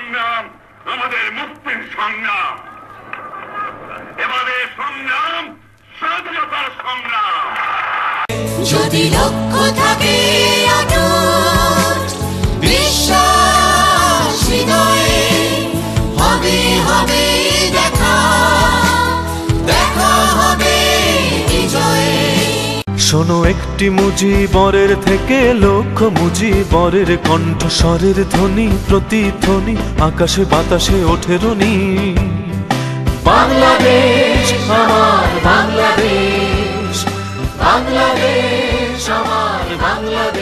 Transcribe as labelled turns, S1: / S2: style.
S1: সংগ্রাম আমাদের মুক্তির সংগ্রাম। এবারের সংগ্রাম স্বাধীনতার সংগ্রাম।
S2: যদি লক্ষ্য থাকে বিশ্বাস হবে হবে।
S3: শোনো, একটি মুজিবরের থেকে লক্ষ মুজিবরের কণ্ঠস্বরের ধ্বনি, প্রতিধ্বনি, আকাশে বাতাসে ওঠে রনি
S2: বাংলাদেশ আমার বাংলাদেশ বাংলাদেশ আমার বাংলাদেশ।